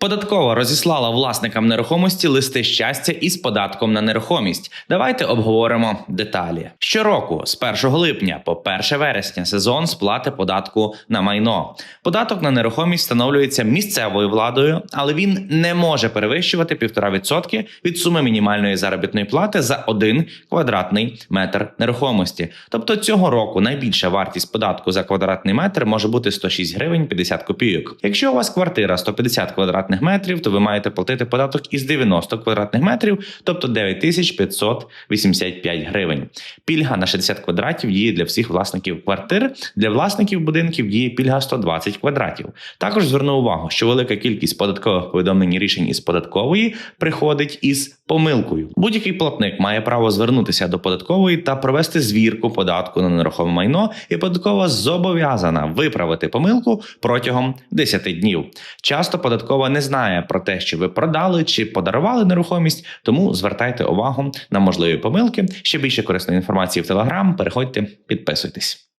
Податкова розіслала власникам нерухомості листи щастя із податком на нерухомість. Давайте обговоримо деталі. Щороку, з 1 липня по 1 вересня, сезон сплати податку на майно. Податок на нерухомість встановлюється місцевою владою, але він не може перевищувати 1,5% від суми мінімальної заробітної плати за один квадратний метр нерухомості. Тобто цього року найбільша вартість податку за квадратний метр може бути 106 гривень 50 копійок. Якщо у вас квартира 150 квадратних метрів, то ви маєте платити податок із 90 квадратних метрів, тобто 9585 гривень. Пільга на 60 квадратів діє для всіх власників квартир. Для власників будинків діє пільга 120 квадратів. Також зверну увагу, що велика кількість податкових повідомлень рішень із податкової приходить із помилкою. Будь-який платник має право звернутися до податкової та провести звірку податку на нерухоме майно, і податкова зобов'язана виправити помилку протягом 10 днів. Часто податкова не знає про те, що ви продали чи подарували нерухомість, тому звертайте увагу на можливі помилки. Ще більше корисної інформації в Телеграм. Переходьте, підписуйтесь.